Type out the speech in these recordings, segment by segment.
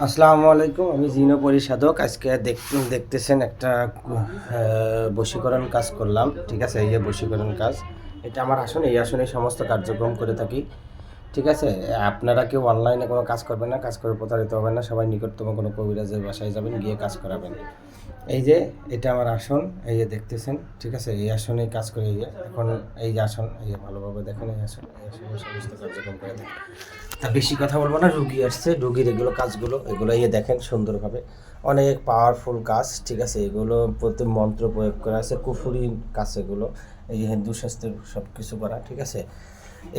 আসসালামু আলাইকুম, আমি জিনো পরিসাধক আজকে দেখ- দেখতেছেন একটা বশীকরণ কাজ করলাম, ঠিক আছে? এই যে বশীকরণ কাজ, এটা আমার আসন, এই আসনে সমস্ত কার্যক্রম করে থাকি। ঠিক আছে? আপনারা কেউ অনলাইনে কোনো কাজ করবেন না, কাজ করে প্রতারিত হবেন না, সবাই নিকটতম কোনো কবিরাজের বাসায় যাবেন, গিয়ে কাজ করাবেন। এই যে, এটা আমার আসন, এই যে দেখতেছেন, ঠিক আছে? এই আসনে কাজ করে, এই যে, এখন এই যে আসন, এই যে ভালোভাবে দেখেন এই আসন, এই আসনে সমস্ত কার্যক্রম করে থাকি তা বেশি কথা বলব না, রুগী আসছে, রুগীর এগুলো কাজগুলো, এগুলো ইয়ে দেখেন সুন্দরভাবে। অনেক পাওয়ারফুল কাজ, ঠিক আছে? এগুলো প্রতি মন্ত্র প্রয়োগ করা আছে কুফুরি কাজ এগুলো। এই হিন্দু শাস্ত্রের সব কিছু করা, ঠিক আছে?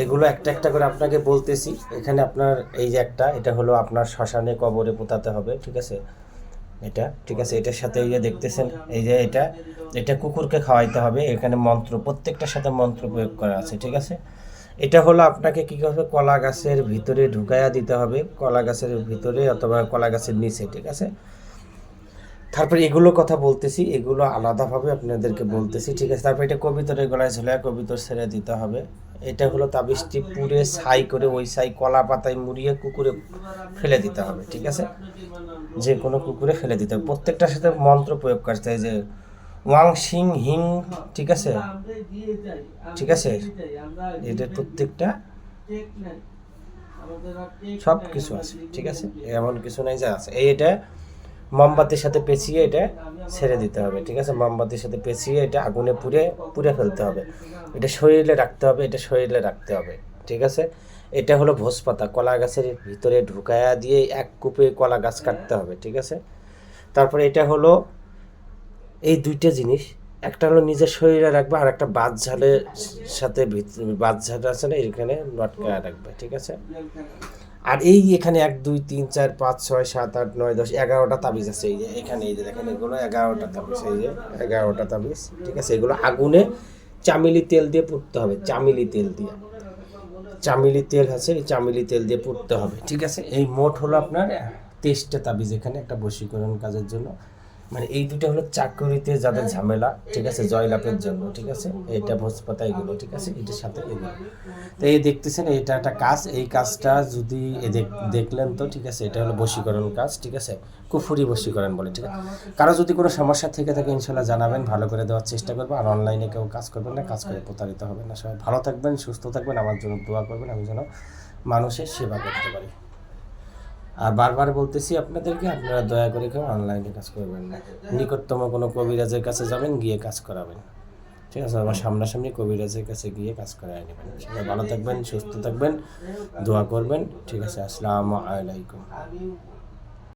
এগুলো একটা একটা করে আপনাকে বলতেছি। এখানে আপনার এই যে একটা, এটা হলো আপনার শ্মশানে কবরে পোতাতে হবে, ঠিক আছে? এটা, ঠিক আছে? এটার সাথে এই যে দেখতেছেন, এই যে এটা এটা কুকুরকে খাওয়াইতে হবে। এখানে মন্ত্র, প্রত্যেকটার সাথে মন্ত্র প্রয়োগ করা আছে, ঠিক আছে? এটা হলো আপনাকে কী করবে কলা গাছের ভিতরে ঢুকাইয়া দিতে হবে। কলা গাছের ভিতরে অথবা কলা গাছের নিচে, ঠিক আছে? তারপরে এগুলো কথা বলতেছি এগুলো আলাদাভাবে আপনাদেরকে বলতেছি ঠিক আছে? তারপরে এটা কবিতরের গলায় ঝুলে কবিতর ছেড়ে দিতে হবে। এটা হলো তাবিজটি পুড়ে ছাই করে ওই ছাই কলা পাতায় মুড়িয়ে কুকুরে ফেলে দিতে হবে ঠিক আছে? যে কোনো কুকুরে ফেলে দিতে হবে। প্রত্যেকটার সাথে মন্ত্র প্রয়োগ করতে হয় যে ওয়াং সিং হিং ঠিক আছে? ঠিক আছে? এদের প্রত্যেকটা সব কিছু আছে ঠিক আছে? এমন কিছু নাই যা আছে। এই এটা মোমবাতির সাথে পেঁচিয়ে এটা ছেড়ে দিতে হবে, ঠিক আছে? মোমবাতির সাথে পেঁচিয়ে এটা আগুনে পুড়ে পুড়ে ফেলতে হবে। এটা শরীরে রাখতে হবে, এটা শরীরে রাখতে হবে, ঠিক আছে? এটা হলো ভোজ পাতা, কলা গাছের ভিতরে ঢুকায়া দিয়ে এক কূপে কলা গাছ কাটতে হবে, ঠিক আছে? তারপরে এটা হলো এই দুইটা জিনিস, একটা হলো নিজের শরীরে রাখবে, আর একটা বাদ ঝালের সাথে বাদ ঝাল আছে না, এখানে লটকায় রাখবে, ঠিক আছে? আর এই এখানে এক, দুই, তিন, চার, পাঁচ, ছয়, সাত, আট, নয়, দশ, এগারোটা তাবিজ আছে। এই যে এখানে, এই যে দেখেন এগুলো, এগারোটা তাবিজ, এই যে এগারোটা তাবিজ, ঠিক আছে? এগুলো আগুনে চামিলি তেল দিয়ে পুড়তে হবে, চামিলি তেল দিয়ে। চামিলি তেল আছে, এই চামিলি তেল দিয়ে পুড়তে হবে, ঠিক আছে? এই মোট হলো আপনার তেইশটা তাবিজ এখানে একটা বশীকরণ কাজের জন্য। মানে এই দুটো হলো চাকরিতে যাদের ঝামেলা ঠিক আছে জয়লাভের জন্য ঠিক আছে? এটা ভোজপাতা এগুলো ঠিক আছে? এটার সাথে এগুলো। তো এই দেখতেছেন এটা একটা কাজ। এই কাজটা যদি দেখলেন তো ঠিক আছে? এটা হলো বশীকরণ কাজ ঠিক আছে? কুফুরি বশীকরণ বলে ঠিক আছে? কারও যদি কোনো সমস্যা থেকে থাকে ইনশাল্লাহ জানাবেন ভালো করে দেওয়ার চেষ্টা করব। আর অনলাইনে কেউ কাজ করবেন না কাজ করে প্রতারিত হবেন না। সবাই ভালো থাকবেন সুস্থ থাকবেন আমার জন্য দোয়া করবেন আমি যেন মানুষের সেবা করতে পারি। আর বারবার বলতেছি আপনাদেরকে, আপনারা দয়া করে কেউ অনলাইনে কাজ করবেন না। নিকটতম কোনো কবিরাজের কাছে যাবেন, গিয়ে কাজ করাবেন। ঠিক আছে? আমার সামনাসামনি কবিরাজের কাছে গিয়ে কাজ করায় নেবেন। সেটা ভালো থাকবেন, সুস্থ থাকবেন, দোয়া করবেন। ঠিক আছে? আসসালামু আলাইকুম।